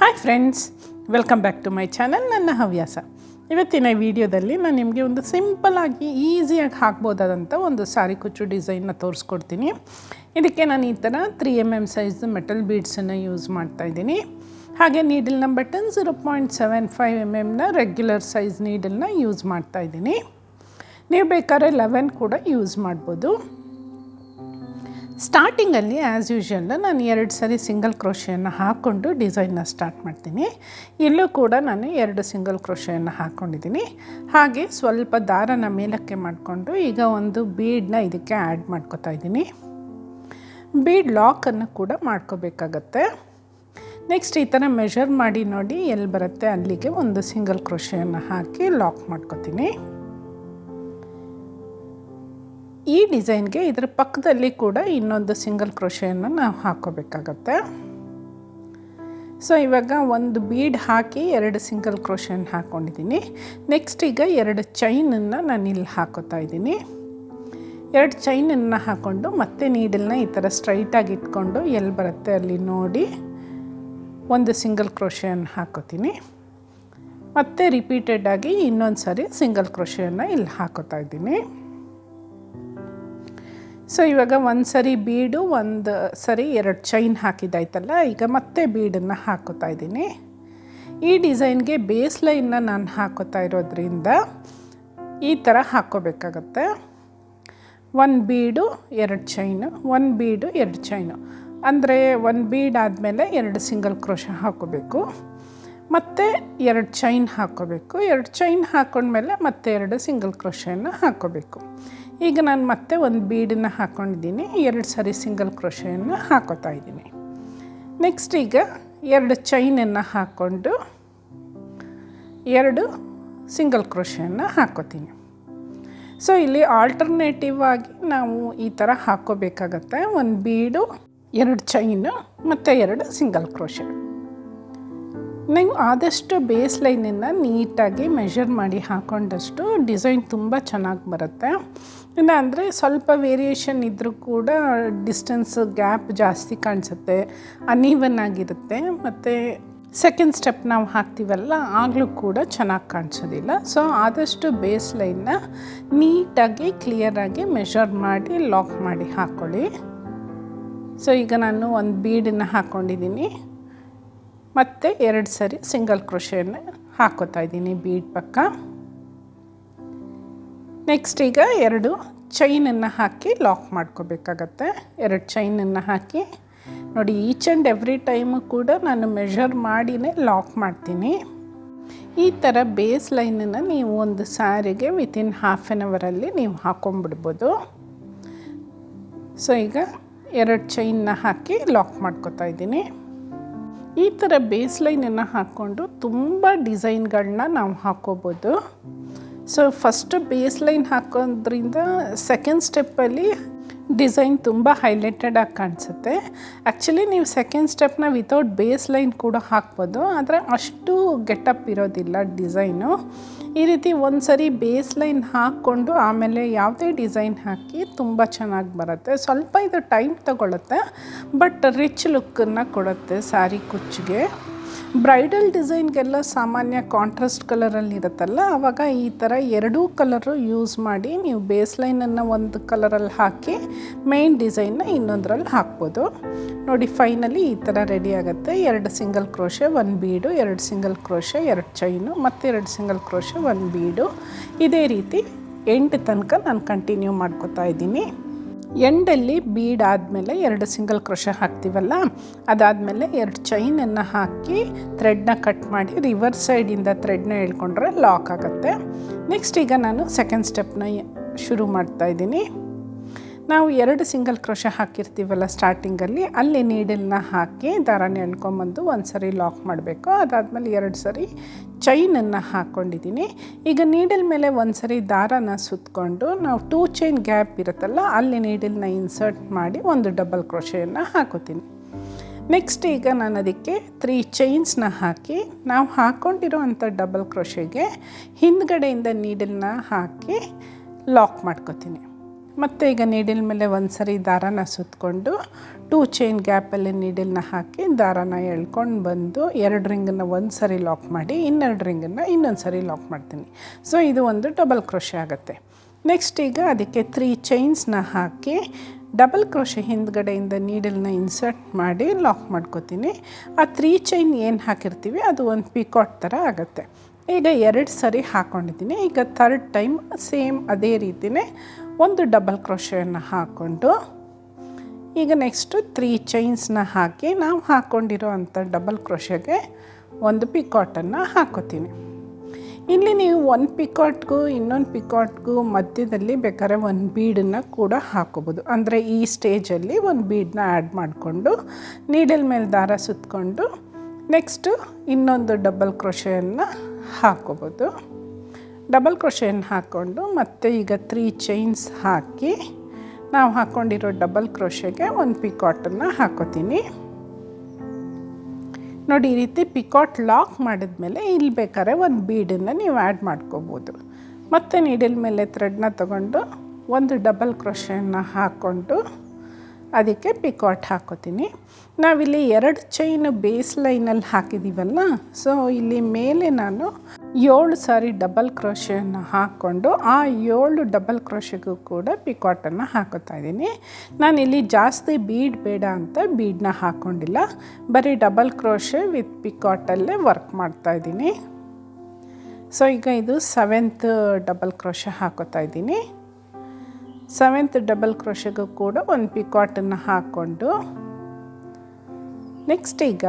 Hi friends welcome back to my channel ನನ್ನ ಹವ್ಯಾಸ ಇವತ್ತಿನ ವಿಡಿಯೋದಲ್ಲಿ ನಾನು ನಿಮಗೆ ಒಂದು ಸಿಂಪಲ್ಲಾಗಿ ಈಸಿಯಾಗಿ ಹಾಕ್ಬೋದಾದಂಥ ಒಂದು ಸಾರಿ ಕುಚ್ಚು ಡಿಸೈನ್ನ ತೋರಿಸ್ಕೊಡ್ತೀನಿ. ಇದಕ್ಕೆ ನಾನು ಈ ಥರ three M M size metal ಬೀಡ್ಸನ್ನು use ಮಾಡ್ತಾಯಿದ್ದೀನಿ ಹಾಗೆ ನೀಡಲ್ನ button zero point seven five M ಎಮ್ನ regular size ನೀಡಲ್ನ ಯೂಸ್ ಮಾಡ್ತಾಯಿದ್ದೀನಿ ನೀವು ಬೇಕಾದ್ರೆ ಲೆವೆನ್ ಕೂಡ ಯೂಸ್ ಮಾಡ್ಬೋದು. ಸ್ಟಾರ್ಟಿಂಗಲ್ಲಿ ಆ್ಯಸ್ ಯೂಶ್ವಲ್ ನಾನು ಎರಡು ಸರಿ ಸಿಂಗಲ್ ಕ್ರೋಶೆಯನ್ನು ಹಾಕ್ಕೊಂಡು ಡಿಸೈನ್ನ ಸ್ಟಾರ್ಟ್ ಮಾಡ್ತೀನಿ. ಇಲ್ಲೂ ಕೂಡ ನಾನು ಎರಡು ಸಿಂಗಲ್ ಕ್ರೋಶೆಯನ್ನು ಹಾಕ್ಕೊಂಡಿದ್ದೀನಿ ಹಾಗೆ ಸ್ವಲ್ಪ ದಾರನ ಮೇಲಕ್ಕೆ ಮಾಡಿಕೊಂಡು ಈಗ ಒಂದು ಬೀಡನ್ನ ಇದಕ್ಕೆ ಆ್ಯಡ್ ಮಾಡ್ಕೋತಾ ಇದ್ದೀನಿ. ಬೀಡ್ ಲಾಕನ್ನು ಕೂಡ ಮಾಡ್ಕೋಬೇಕಾಗತ್ತೆ. ನೆಕ್ಸ್ಟ್ ಈ ಥರ ಮೆಷರ್ ಮಾಡಿ ನೋಡಿ ಎಲ್ಲಿ ಬರುತ್ತೆ ಅಲ್ಲಿಗೆ ಒಂದು ಸಿಂಗಲ್ ಕ್ರೋಶೆಯನ್ನು ಹಾಕಿ ಲಾಕ್ ಮಾಡ್ಕೋತೀನಿ. ಈ ಡಿಸೈನ್ಗೆ ಇದರ ಪಕ್ಕದಲ್ಲಿ ಕೂಡ ಇನ್ನೊಂದು ಸಿಂಗಲ್ ಕ್ರೋಷೆಯನ್ನು ನಾವು ಹಾಕೋಬೇಕಾಗತ್ತೆ. ಸೊ ಇವಾಗ ಒಂದು ಬೀಡ್ ಹಾಕಿ ಎರಡು ಸಿಂಗಲ್ ಕ್ರೋಷನ್ ಹಾಕ್ಕೊಂಡಿದ್ದೀನಿ ನೆಕ್ಸ್ಟ್ ಈಗ ಎರಡು ಚೈನನ್ನು ನಾನು ಇಲ್ಲಿ ಹಾಕೋತಾ ಇದ್ದೀನಿ. ಎರಡು ಚೈನನ್ನು ಹಾಕ್ಕೊಂಡು ಮತ್ತೆ ನೀಡಲ್ನ ಈ ಥರ ಸ್ಟ್ರೈಟಾಗಿ ಇಟ್ಕೊಂಡು ಎಲ್ಲಿ ಬರುತ್ತೆ ಅಲ್ಲಿ ನೋಡಿ ಒಂದು ಸಿಂಗಲ್ ಕ್ರೋಶೆಯನ್ನು ಹಾಕೋತೀನಿ. ಮತ್ತೆ ರಿಪೀಟೆಡಾಗಿ ಇನ್ನೊಂದು ಸಾರಿ ಸಿಂಗಲ್ ಕ್ರೋಶೆಯನ್ನು ಇಲ್ಲಿ ಹಾಕೋತಾ ಇದ್ದೀನಿ. ಸೊ ಇವಾಗ ಒಂದು ಸರಿ ಬೀಡು, ಒಂದು ಸರಿ ಎರಡು ಚೈನ್ ಹಾಕಿದ್ದಾಯ್ತಲ್ಲ, ಈಗ ಮತ್ತೆ ಬೀಡನ್ನು ಹಾಕೋತಾ ಇದ್ದೀನಿ. ಈ ಡಿಸೈನ್ಗೆ ಬೇಸ್ ಲೈನ್ನ ನಾನು ಹಾಕೋತಾ ಇರೋದ್ರಿಂದ ಈ ಥರ ಹಾಕ್ಕೋಬೇಕಾಗತ್ತೆ. ಒಂದು ಬೀಡು, ಎರಡು ಚೈನು ಒಂದು ಬೀಡು, ಎರಡು ಚೈನು ಅಂದರೆ ಒಂದು ಬೀಡ್ ಆದಮೇಲೆ ಎರಡು ಸಿಂಗಲ್ ಕ್ರೋಶ ಹಾಕೋಬೇಕು ಮತ್ತು ಎರಡು ಚೈನ್ ಹಾಕ್ಕೋಬೇಕು. ಎರಡು ಚೈನ್ ಹಾಕೊಂಡ್ಮೇಲೆ ಮತ್ತೆ ಎರಡು ಸಿಂಗಲ್ ಕ್ರೋಶೆಯನ್ನು ಹಾಕ್ಕೋಬೇಕು. ಈಗ ನಾನು ಮತ್ತೆ ಒಂದು ಬೀಡನ್ನು ಹಾಕ್ಕೊಂಡಿದ್ದೀನಿ ಎರಡು ಸರಿ ಸಿಂಗಲ್ ಕ್ರೋಶೆಯನ್ನು ಹಾಕೋತಾ ಇದ್ದೀನಿ. ನೆಕ್ಸ್ಟ್ ಈಗ ಎರಡು ಚೈನನ್ನು ಹಾಕ್ಕೊಂಡು ಎರಡು ಸಿಂಗಲ್ ಕ್ರೋಶೆಯನ್ನು ಹಾಕೋತೀನಿ. ಸೊ ಇಲ್ಲಿ ಆಲ್ಟರ್ನೇಟಿವ್ ಆಗಿ ನಾವು ಈ ಥರ ಹಾಕೋಬೇಕಾಗತ್ತೆ. ಒಂದು ಬೀಡು, ಎರಡು ಚೈನು, ಮತ್ತು ಎರಡು ಸಿಂಗಲ್ ಕ್ರೋಶೆ. ನೀವು ಆದಷ್ಟು ಬೇಸ್ ಲೈನನ್ನು ನೀಟಾಗಿ ಮೆಷರ್ ಮಾಡಿ ಹಾಕೊಂಡಷ್ಟು ಡಿಸೈನ್ ತುಂಬ ಚೆನ್ನಾಗಿ ಬರುತ್ತೆ. ಇಲ್ಲ ಅಂದರೆ ಸ್ವಲ್ಪ ವೇರಿಯೇಷನ್ ಇದ್ದರೂ ಕೂಡ ಡಿಸ್ಟೆನ್ಸ್ ಗ್ಯಾಪ್ ಜಾಸ್ತಿ ಕಾಣಿಸುತ್ತೆ ಅನ್ಈವನ್ ಆಗಿರುತ್ತೆ. ಮತ್ತು ಸೆಕೆಂಡ್ ಸ್ಟೆಪ್ ನಾವು ಹಾಕ್ತೀವಲ್ಲ, ಆಗಲೂ ಕೂಡ ಚೆನ್ನಾಗಿ ಕಾಣಿಸೋದಿಲ್ಲ. ಸೊ ಆದಷ್ಟು ಬೇಸ್ ಲೈನ್ನ ನೀಟಾಗಿ ಕ್ಲಿಯರಾಗಿ ಮೆಷರ್ ಮಾಡಿ ಲಾಕ್ ಮಾಡಿ ಹಾಕ್ಕೊಳ್ಳಿ ಸೊ ಈಗ ನಾನು ಒಂದು ಬೀಡನ್ನು ಹಾಕ್ಕೊಂಡಿದ್ದೀನಿ ಮತ್ತು ಎರಡು ಸರಿ ಸಿಂಗಲ್ ಕ್ರೋಶೆಯನ್ನು ಹಾಕೋತಾ ಇದ್ದೀನಿ ಬೀಡ್ ಪಕ್ಕ. ನೆಕ್ಸ್ಟ್ ಈಗ ಎರಡು ಚೈನನ್ನು ಹಾಕಿ ಲಾಕ್ ಮಾಡ್ಕೋಬೇಕಾಗತ್ತೆ. ಎರಡು ಚೈನನ್ನು ಹಾಕಿ. ನೋಡಿ, ಈಚ್ ಆ್ಯಂಡ್ ಎವ್ರಿ ಟೈಮು ಕೂಡ ನಾನು ಮೆಷರ್ ಮಾಡಿನೇ ಲಾಕ್ ಮಾಡ್ತೀನಿ. ಈ ಥರ ಬೇಸ್ ಲೈನನ್ನು ನೀವು ಒಂದು ಸಾರಿಗೆ ವಿತಿನ್ ಹಾಫ್ ಆ್ಯನ್ ಅವರಲ್ಲಿ ನೀವು ಹಾಕೊಂಬಿಡ್ಬೋದು. ಸೊ ಈಗ ಎರಡು ಚೈನ್ನ ಹಾಕಿ ಲಾಕ್ ಮಾಡ್ಕೋತಾ ಇದ್ದೀನಿ. ಈ ಥರ ಬೇಸ್ಲೈನನ್ನು ಹಾಕ್ಕೊಂಡು ತುಂಬ ಡಿಸೈನ್ಗಳನ್ನ ನಾವು ಹಾಕ್ಕೋಬೋದು ಸೊ ಫಸ್ಟ್ ಬೇಸ್ ಲೈನ್ ಹಾಕೋದ್ರಿಂದ ಸೆಕೆಂಡ್ ಸ್ಟೆಪ್ಪಲ್ಲಿ ಡಿಸೈನ್ ತುಂಬ ಹೈಲೈಟೆಡ್ ಆಗಿ ಕಾಣಿಸುತ್ತೆ. ಆ್ಯಕ್ಚುಲಿ ನೀವು ಸೆಕೆಂಡ್ ಸ್ಟೆಪ್ನ ವಿತೌಟ್ ಬೇಸ್ ಲೈನ್ ಕೂಡ ಹಾಕ್ಬೋದು. ಆದರೆ ಅಷ್ಟು ಗೆಟಪ್ ಇರೋದಿಲ್ಲ ಡಿಸೈನು ಈ ರೀತಿ ಒಂದು ಸರಿ ಬೇಸ್ ಲೈನ್ ಹಾಕ್ಕೊಂಡು ಆಮೇಲೆ ಯಾವುದೇ ಡಿಸೈನ್ ಹಾಕಿ ತುಂಬ ಚೆನ್ನಾಗಿ ಬರುತ್ತೆ. ಸ್ವಲ್ಪ ಇದು ಟೈಮ್ ತಗೊಳುತ್ತೆ ಬಟ್ ರಿಚ್ ಲುಕ್ಕನ್ನು ಕೊಡುತ್ತೆ ಸ್ಯಾರಿ ಕುಚ್ಚಿಗೆ. ಬ್ರೈಡಲ್ ಡಿಸೈನ್ಗೆಲ್ಲ ಸಾಮಾನ್ಯ ಕಾಂಟ್ರಾಸ್ಟ್ ಕಲರಲ್ಲಿ ಇರುತ್ತಲ್ಲ ಆವಾಗ ಈ ಥರ ಎರಡೂ ಕಲರು ಯೂಸ್ ಮಾಡಿ ನೀವು ಬೇಸ್ ಲೈನನ್ನು ಒಂದು ಕಲರಲ್ಲಿ ಹಾಕಿ ಮೇನ್ ಡಿಸೈನ್ನ ಇನ್ನೊಂದರಲ್ಲಿ ಹಾಕ್ಬೋದು. ನೋಡಿ, ಫೈನಲಿ ಈ ಥರ ರೆಡಿ ಆಗುತ್ತೆ. ಎರಡು ಸಿಂಗಲ್ ಕ್ರೋಶೆ ಒನ್ ಬೀಡು, ಎರಡು ಸಿಂಗಲ್ ಕ್ರೋಶೆ, ಎರಡು ಚೈನು, ಮತ್ತು ಎರಡು ಸಿಂಗಲ್ ಕ್ರೋಶೆ ಒನ್ ಬೀಡು. ಇದೇ ರೀತಿ ಎಂಟು ತನಕ ನಾನು ಕಂಟಿನ್ಯೂ ಮಾಡ್ಕೋತಾ ಇದ್ದೀನಿ. ಎಂಡಲ್ಲಿ ಬೀಡ್ ಆದಮೇಲೆ ಎರಡು ಸಿಂಗಲ್ ಕ್ರೋಶ ಹಾಕ್ತೀವಲ್ಲ, ಅದಾದಮೇಲೆ ಎರಡು ಚೈನನ್ನು ಹಾಕಿ ಥ್ರೆಡ್ನ ಕಟ್ ಮಾಡಿ ರಿವರ್ಸ್ ಸೈಡಿಂದ ಥ್ರೆಡ್ನ ಹೇಳ್ಕೊಂಡ್ರೆ ಲಾಕ್ ಆಗುತ್ತೆ. ನೆಕ್ಸ್ಟ್ ಈಗ ನಾನು ಸೆಕೆಂಡ್ ಸ್ಟೆಪ್ನ ಶುರು ಮಾಡ್ತಾ ಇದ್ದೀನಿ. ನಾವು ಎರಡು ಸಿಂಗಲ್ ಕ್ರೋಶ ಹಾಕಿರ್ತೀವಲ್ಲ ಸ್ಟಾರ್ಟಿಂಗಲ್ಲಿ, ಅಲ್ಲಿ ನೀಡಲ್ನ ಹಾಕಿ ದಾರಾನ ಎಣ್ಕೊಂಬಂದು ಒಂದು ಸರಿ ಲಾಕ್ ಮಾಡಬೇಕು. ಅದಾದಮೇಲೆ ಎರಡು ಸರಿ ಚೈನನ್ನು ಹಾಕ್ಕೊಂಡಿದ್ದೀನಿ ಈಗ ನೀಡಲ್ ಮೇಲೆ ಒಂದು ಸರಿ ದಾರಾನ ಸುತ್ತಕೊಂಡು ನಾವು ಟೂ ಚೈನ್ ಗ್ಯಾಪ್ ಇರುತ್ತಲ್ಲ, ಅಲ್ಲಿ ನೀಡಲ್ನ ಇನ್ಸರ್ಟ್ ಮಾಡಿ ಒಂದು ಡಬಲ್ ಕ್ರೋಶೆಯನ್ನು ಹಾಕೋತೀನಿ ನೆಕ್ಸ್ಟ್ ಈಗ ನಾನು ಅದಕ್ಕೆ ತ್ರೀ ಚೈನ್ಸ್ನ ಹಾಕಿ, ನಾವು ಹಾಕ್ಕೊಂಡಿರೋ ಅಂಥ ಡಬಲ್ ಕ್ರೋಶೆಗೆ ಹಿಂದ್ಗಡೆಯಿಂದ ನೀಡಲ್ನ ಹಾಕಿ ಲಾಕ್ ಮಾಡ್ಕೋತೀನಿ. ಮತ್ತು ಈಗ ನೀಡಿಲ್ ಮೇಲೆ ಒಂದು ಸರಿ ದಾರಾನ ಸುತ್ತಕೊಂಡು ಟೂ ಚೈನ್ ಗ್ಯಾಪಲ್ಲಿ ನೀಡಿಲ್ನ ಹಾಕಿ ದಾರಾನ ಎಳ್ಕೊಂಡು ಬಂದು ಎರಡು ರಿಂಗನ್ನು ಒಂದು ಸರಿ ಲಾಕ್ ಮಾಡಿ, ಇನ್ನೆರಡು ರಿಂಗನ್ನು ಇನ್ನೊಂದು ಸರಿ ಲಾಕ್ ಮಾಡ್ತೀನಿ. ಸೊ ಇದು ಒಂದು ಡಬಲ್ ಕ್ರೋಶೆ ಆಗುತ್ತೆ. ನೆಕ್ಸ್ಟ್ ಈಗ ಅದಕ್ಕೆ ತ್ರೀ ಚೈನ್ಸ್ನ ಹಾಕಿ ಡಬಲ್ ಕ್ರೋಶೆ ಹಿಂದ್ಗಡೆಯಿಂದ ನೀಡಲ್ನ ಇನ್ಸರ್ಟ್ ಮಾಡಿ ಲಾಕ್ ಮಾಡ್ಕೋತೀನಿ. ಆ ತ್ರೀ ಚೈನ್ ಏನು ಹಾಕಿರ್ತೀವಿ, ಅದು ಒಂದು ಪಿಕಾಟ್ ಥರ ಆಗುತ್ತೆ. ಈಗ ಎರಡು ಸರಿ ಹಾಕ್ಕೊಂಡಿದ್ದೀನಿ ಈಗ ಥರ್ಡ್ ಟೈಮ್ ಸೇಮ್ ಅದೇ ರೀತಿಯೇ ಒಂದು ಡಬಲ್ ಕ್ರೋಶೆಯನ್ನು ಹಾಕ್ಕೊಂಡು ಈಗ ನೆಕ್ಸ್ಟು ತ್ರೀ ಚೈನ್ಸ್ನ ಹಾಕಿ ನಾವು ಹಾಕ್ಕೊಂಡಿರೋ ಅಂಥ ಡಬಲ್ ಕ್ರೋಶೆಗೆ ಒಂದು ಪಿಕಾಟನ್ನು ಹಾಕೋತೀನಿ. ಇಲ್ಲಿ ನೀವು ಒಂದು ಪಿಕಾಟ್ಗೂ ಇನ್ನೊಂದು ಪಿಕಾಟ್ಗೂ ಮಧ್ಯದಲ್ಲಿ ಬೇಕಾದ್ರೆ ಒಂದು ಬೀಡನ್ನು ಕೂಡ ಹಾಕೋಬೋದು. ಅಂದರೆ ಈ ಸ್ಟೇಜಲ್ಲಿ ಒಂದು ಬೀಡನ್ನ ಆ್ಯಡ್ ಮಾಡಿಕೊಂಡು ನೀಡಲ್ ಮೇಲೆ ದಾರ ಸುತ್ತಕೊಂಡು ನೆಕ್ಸ್ಟು ಇನ್ನೊಂದು ಡಬಲ್ ಕ್ರೋಶೆಯನ್ನು ಹಾಕೋಬೋದು. ಡಬಲ್ ಕ್ರೋಶೆಯನ್ನು ಹಾಕ್ಕೊಂಡು ಮತ್ತೆ ಈಗ ತ್ರೀ ಚೈನ್ಸ್ ಹಾಕಿ ನಾವು ಹಾಕ್ಕೊಂಡಿರೋ ಡಬಲ್ ಕ್ರೋಶೆಗೆ ಒಂದು ಪಿಕಾಟನ್ನು ಹಾಕೋತೀನಿ. ನೋಡಿ, ಈ ರೀತಿ ಪಿಕಾಟ್ ಲಾಕ್ ಮಾಡಿದ್ಮೇಲೆ ಇಲ್ಲಿ ಬೇಕಾದ್ರೆ ಒಂದು ಬೀಡನ್ನು ನೀವು ಆ್ಯಡ್ ಮಾಡ್ಕೋಬೋದು. ಮತ್ತು ನೀಡಿಲ್ ಮೇಲೆ ಥ್ರೆಡ್ನ ತಗೊಂಡು ಒಂದು ಡಬಲ್ ಕ್ರೋಶೆಯನ್ನು ಹಾಕ್ಕೊಂಡು ಅದಕ್ಕೆ ಪಿಕಾಟ್ ಹಾಕೋತೀನಿ. ನಾವಿಲ್ಲಿ ಎರಡು ಚೈನ್ ಬೇಸ್ ಲೈನಲ್ಲಿ ಹಾಕಿದ್ದೀವಲ್ಲ, ಸೊ ಇಲ್ಲಿ ಮೇಲೆ ನಾನು ಏಳು ಸಾರಿ ಡಬಲ್ ಕ್ರೋಶೆಯನ್ನು ಹಾಕ್ಕೊಂಡು ಆ ಏಳು ಡಬಲ್ ಕ್ರೋಶೆಗೂ ಕೂಡ ಪಿಕಾಟನ್ನು ಹಾಕೋತಾ ಇದ್ದೀನಿ. ನಾನಿಲ್ಲಿ ಜಾಸ್ತಿ ಬೀಡ್ ಬೇಡ ಅಂತ ಬೀಡನ್ನ ಹಾಕ್ಕೊಂಡಿಲ್ಲ. ಬರೀ ಡಬಲ್ ಕ್ರೋಶೆ ವಿತ್ ಪಿಕಾಟಲ್ಲೇ ವರ್ಕ್ ಮಾಡ್ತಾ ಇದ್ದೀನಿ. ಸೊ, ಈಗ ಇದು ಸೆವೆಂತ್ ಡಬಲ್ ಕ್ರೋಶೆ ಹಾಕೋತಾ ಇದ್ದೀನಿ. ಸೆವೆಂತ್ ಡಬಲ್ ಕ್ರೋಶೆಗೂ ಕೂಡ ಒಂದು ಪಿಕಾಟನ್ನು ಹಾಕ್ಕೊಂಡು. ನೆಕ್ಸ್ಟ್ ಈಗ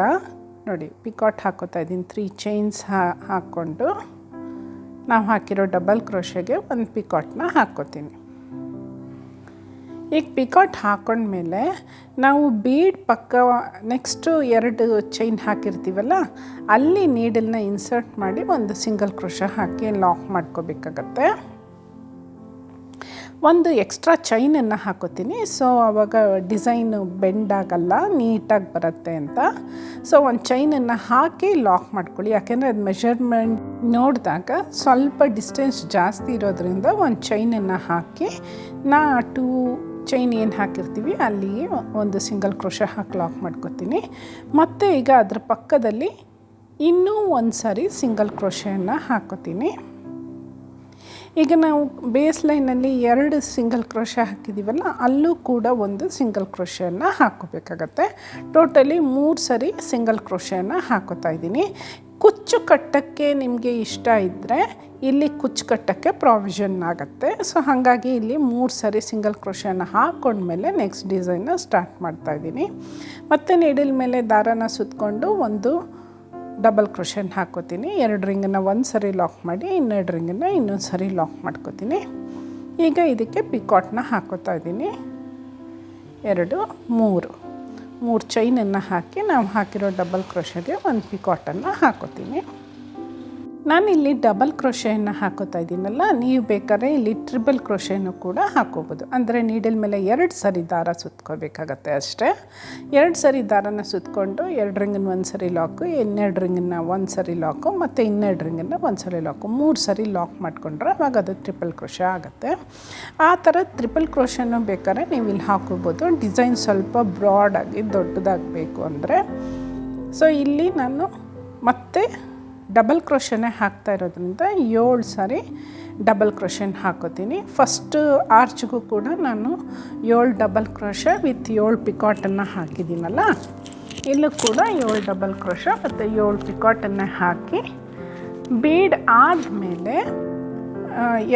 ನೋಡಿ, ಪಿಕಾಟ್ ಹಾಕೋತಾ ಇದ್ದೀನಿ. ತ್ರೀ ಚೈನ್ಸ್ ಹಾಕ್ಕೊಂಡು ನಾವು ಹಾಕಿರೋ ಡಬಲ್ ಕ್ರೋಶೆಗೆ ಒಂದು ಪಿಕಾಟ್ನ ಹಾಕ್ಕೋತೀನಿ. ಈಗ ಪಿಕಾಟ್ ಹಾಕೊಂಡ್ಮೇಲೆ ನಾವು ಬೀಡ್ ಪಕ್ಕ ನೆಕ್ಸ್ಟು ಎರಡು ಚೈನ್ ಹಾಕಿರ್ತೀವಲ್ಲ, ಅಲ್ಲಿ ನೀಡಲ್ನ ಇನ್ಸರ್ಟ್ ಮಾಡಿ ಒಂದು ಸಿಂಗಲ್ ಕ್ರೋಶ ಹಾಕಿ ಲಾಕ್ ಮಾಡ್ಕೋಬೇಕಾಗತ್ತೆ. ಒಂದು ಎಕ್ಸ್ಟ್ರಾ ಚೈನನ್ನು ಹಾಕೋತೀನಿ. ಸೊ ಆವಾಗ ಡಿಸೈನು ಬೆಂಡ್ ಆಗಲ್ಲ, ನೀಟಾಗಿ ಬರುತ್ತೆ ಅಂತ. ಸೊ ಒಂದು ಚೈನನ್ನು ಹಾಕಿ ಲಾಕ್ ಮಾಡ್ಕೊಳ್ಳಿ. ಯಾಕೆಂದರೆ ಅದು ಮೆಷರ್ಮೆಂಟ್ ನೋಡಿದಾಗ ಸ್ವಲ್ಪ ಡಿಸ್ಟೆನ್ಸ್ ಜಾಸ್ತಿ ಇರೋದ್ರಿಂದ ಒಂದು ಚೈನನ್ನು ಹಾಕಿ, ನಾ ಟೂ ಚೈನ್ ಏನು ಹಾಕಿರ್ತೀವಿ, ಅಲ್ಲಿ ಒಂದು ಸಿಂಗಲ್ ಕ್ರೋಶ ಹಾಕಿ ಲಾಕ್ ಮಾಡ್ಕೋತೀನಿ. ಮತ್ತು ಈಗ ಅದ್ರ ಪಕ್ಕದಲ್ಲಿ ಇನ್ನೂ ಒಂದು ಸಾರಿ ಸಿಂಗಲ್ ಕ್ರೋಶೆಯನ್ನು ಹಾಕೋತೀನಿ. ಈಗ ನಾವು ಬೇಸ್ ಲೈನಲ್ಲಿ ಎರಡು ಸಿಂಗಲ್ ಕ್ರೋಶ ಹಾಕಿದ್ದೀವಲ್ಲ, ಅಲ್ಲೂ ಕೂಡ ಒಂದು ಸಿಂಗಲ್ ಕ್ರೋಶೆಯನ್ನು ಹಾಕೋಬೇಕಾಗತ್ತೆ. ಟೋಟಲಿ ಮೂರು ಸರಿ ಸಿಂಗಲ್ ಕ್ರೋಶೆಯನ್ನು ಹಾಕೋತಾ ಇದ್ದೀನಿ. ಕುಚ್ಚು ಕಟ್ಟಕ್ಕೆ ನಿಮಗೆ ಇಷ್ಟ ಇದ್ದರೆ ಇಲ್ಲಿ ಕುಚ್ಚು ಕಟ್ಟಕ್ಕೆ ಪ್ರಾವಿಷನ್ ಆಗುತ್ತೆ. ಸೊ ಹಾಗಾಗಿ ಇಲ್ಲಿ ಮೂರು ಸರಿ ಸಿಂಗಲ್ ಕ್ರೋಶೆಯನ್ನು ಹಾಕ್ಕೊಂಡ್ಮೇಲೆ ನೆಕ್ಸ್ಟ್ ಡಿಸೈನ್ನ ಸ್ಟಾರ್ಟ್ ಮಾಡ್ತಾಯಿದ್ದೀನಿ ಮತ್ತು ನೀಡಿಲ್ ಮೇಲೆ ದಾರನ ಸುತ್ತಕೊಂಡು ಒಂದು ಡಬಲ್ ಕ್ರೋಶನ್ ಹಾಕ್ಕೋತೀನಿ ಎರಡು ರಿಂಗನ್ನು ಒಂದು ಸರಿ ಲಾಕ್ ಮಾಡಿ, ಇನ್ನೆರಡು ರಿಂಗನ್ನು ಇನ್ನೊಂದು ಸರಿ ಲಾಕ್ ಮಾಡ್ಕೋತೀನಿ. ಈಗ ಇದಕ್ಕೆ ಪಿಕಾಟ್ನ ಹಾಕೋತಾ ಇದ್ದೀನಿ. ಎರಡು, ಮೂರು. ಮೂರು ಚೈನನ್ನು ಹಾಕಿ ನಾವು ಹಾಕಿರೋ ಡಬಲ್ ಕ್ರೋಶಗೆ ಒಂದು ಪಿಕಾಟನ್ನು ಹಾಕೋತೀನಿ. ನಾನಿಲ್ಲಿ ಡಬಲ್ ಕ್ರೋಶೆಯನ್ನು ಹಾಕೋತಾ ಇದ್ದೀನಲ್ಲ, ನೀವು ಬೇಕಾದ್ರೆ ಇಲ್ಲಿ ಟ್ರಿಬಲ್ ಕ್ರೋಶೆಯನ್ನು ಕೂಡ ಹಾಕೋಬೋದು. ಅಂದರೆ ನೀಡಲ್ ಮೇಲೆ ಎರಡು ಸರಿ ದಾರ ಸುತ್ಕೋಬೇಕಾಗತ್ತೆ ಅಷ್ಟೇ. ಎರಡು ಸರಿ ದಾರನ ಸುತ್ಕೊಂಡು ಎರಡು ರಿಂಗನ್ನ ಒಂದು ಸರಿ ಲಾಕು ಇನ್ನೆರಡು ರಿಂಗನ್ನ ಒಂದು ಸರಿ ಲಾಕು ಮತ್ತು ಇನ್ನೆರಡು ರಿಂಗನ್ನ ಒಂದು ಸರಿ ಲಾಕು ಮೂರು ಸರಿ ಲಾಕ್ ಮಾಡಿಕೊಂಡ್ರೆ ಅವಾಗ ಅದು ಟ್ರಿಪಲ್ ಕ್ರೋಶೆ ಆಗುತ್ತೆ. ಆ ಥರ ಟ್ರಿಪಲ್ ಕ್ರೋಶನ್ನು ಬೇಕಾದ್ರೆ ನೀವು ಇಲ್ಲಿ ಹಾಕೋಬೋದು. ಡಿಸೈನ್ ಸ್ವಲ್ಪ ಬ್ರಾಡಾಗಿ ದೊಡ್ಡದಾಗಬೇಕು ಅಂದರೆ. ಸೊ ಇಲ್ಲಿ ನಾನು ಮತ್ತೆ ಡಬಲ್ ಕ್ರೋಶನೇ ಹಾಕ್ತಾ ಇರೋದ್ರಿಂದ ಏಳು ಸಾರಿ ಡಬಲ್ ಕ್ರೋಶನ್ ಹಾಕೋತೀನಿ. ಫಸ್ಟ್ ಆರ್ಚ್ಗೂ ಕೂಡ ನಾನು ಏಳು ಡಬಲ್ ಕ್ರೋಶ ವಿತ್ ಏಳು ಪಿಕಾಟನ್ನು ಹಾಕಿದ್ದೀನಲ್ಲ, ಇಲ್ಲೂ ಕೂಡ ಏಳು ಡಬಲ್ ಕ್ರೋಶ ಮತ್ತು ಏಳು ಪಿಕಾಟನ್ನು ಹಾಕಿ, ಬೀಡ್ ಆದಮೇಲೆ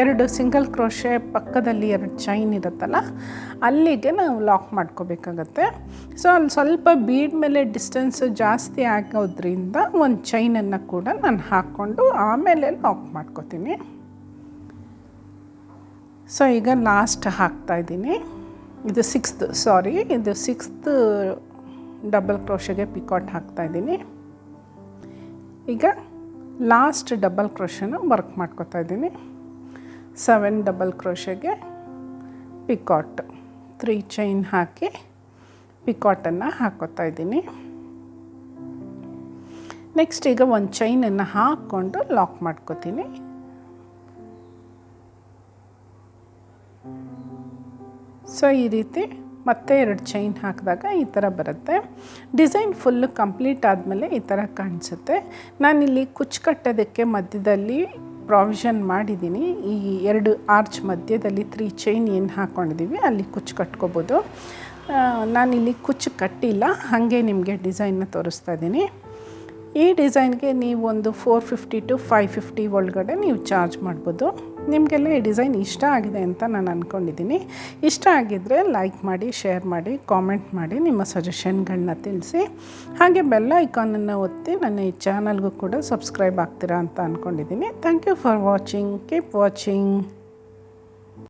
ಎರಡು ಸಿಂಗಲ್ ಕ್ರೋಶೆ ಪಕ್ಕದಲ್ಲಿ ಎರಡು ಚೈನ್ ಇರುತ್ತಲ್ಲ, ಅಲ್ಲಿಗೆ ನಾವು ಲಾಕ್ ಮಾಡ್ಕೋಬೇಕಾಗತ್ತೆ. ಸೊ ಅಲ್ಲಿ ಸ್ವಲ್ಪ ಬೀಡ್ ಮೇಲೆ ಡಿಸ್ಟೆನ್ಸ್ ಜಾಸ್ತಿ ಆಗೋದ್ರಿಂದ ಒಂದು ಚೈನನ್ನು ಕೂಡ ನಾನು ಹಾಕ್ಕೊಂಡು ಆಮೇಲೆ ಲಾಕ್ ಮಾಡ್ಕೋತೀನಿ. ಸೊ ಈಗ ಲಾಸ್ಟ್ ಹಾಕ್ತಾಯಿದ್ದೀನಿ ಇದು ಸಿಕ್ಸ್ತ್ ಸಾರಿ ಇದು ಸಿಕ್ಸ್ತ್ ಡಬಲ್ ಕ್ರೋಶೆಗೆ ಪಿಕಾಟ್ ಹಾಕ್ತಾಯಿದ್ದೀನಿ ಈಗ ಲಾಸ್ಟ್ ಡಬಲ್ ಕ್ರೋಶನ ವರ್ಕ್ ಮಾಡ್ಕೋತಾ ಇದ್ದೀನಿ. ಸೆವೆನ್ ಡಬಲ್ ಕ್ರೋಶೆಗೆ ಪಿಕಾಟ್ ತ್ರೀ ಚೈನ್ ಹಾಕಿ ಪಿಕಾಟನ್ನು ಹಾಕೋತಾ ಇದ್ದೀನಿ. ನೆಕ್ಸ್ಟ್ ಈಗ ಒಂದು ಚೈನನ್ನು ಹಾಕ್ಕೊಂಡು ಲಾಕ್ ಮಾಡ್ಕೋತೀನಿ. ಸೊ ಈ ರೀತಿ ಮತ್ತೆ ಎರಡು ಚೈನ್ ಹಾಕಿದಾಗ ಈ ಥರ ಬರುತ್ತೆ. ಡಿಸೈನ್ ಫುಲ್ಲು ಕಂಪ್ಲೀಟ್ ಆದಮೇಲೆ ಈ ಥರ ಕಾಣಿಸುತ್ತೆ. ನಾನಿಲ್ಲಿ ಕುಚ್ಚು ಕಟ್ಟೋದಕ್ಕೆ ಮಧ್ಯದಲ್ಲಿ ಪ್ರಾವಿಷನ್ ಮಾಡಿದ್ದೀನಿ. ಈ ಎರಡು ಆರ್ಚ್ ಮಧ್ಯದಲ್ಲಿ ತ್ರೀ ಚೈನ್ ಏನು ಹಾಕ್ಕೊಂಡಿದ್ದೀವಿ ಅಲ್ಲಿ ಕುಚ್ಚು ಕಟ್ಕೋಬೋದು. ನಾನಿಲ್ಲಿ ಕುಚ್ಚು ಕಟ್ಟಿಲ್ಲ, ಹಾಗೆ ನಿಮಗೆ ಡಿಸೈನ್ನ ತೋರಿಸ್ತಾ ಇದ್ದೀನಿ. ಈ ಡಿಸೈನ್ಗೆ ನೀವು ಒಂದು four fifty to five fifty ಒಳಗಡೆ ನೀವು ಚಾರ್ಜ್ ಮಾಡ್ಬೋದು. ನಿಮಗೆಲ್ಲ ಈ ಡಿಸೈನ್ ಇಷ್ಟ ಆಗಿದೆ ಅಂತ ನಾನು ಅಂದ್ಕೊಂಡಿದ್ದೀನಿ ಇಷ್ಟ ಆಗಿದ್ದರೆ ಲೈಕ್ ಮಾಡಿ ಶೇರ್ ಮಾಡಿ ಕಾಮೆಂಟ್ ಮಾಡಿ, ನಿಮ್ಮ ಸಜೆಷನ್ಗಳನ್ನ ತಿಳಿಸಿ. ಹಾಗೆ ಬೆಲ್ಲ ಐಕಾನನ್ನು ಒತ್ತಿ ನನ್ನ ಈ ಚಾನಲ್ಗೂ ಕೂಡ ಸಬ್ಸ್ಕ್ರೈಬ್ ಆಗ್ತೀರಾ ಅಂತ ಅಂದ್ಕೊಂಡಿದ್ದೀನಿ thank you for watching keep watching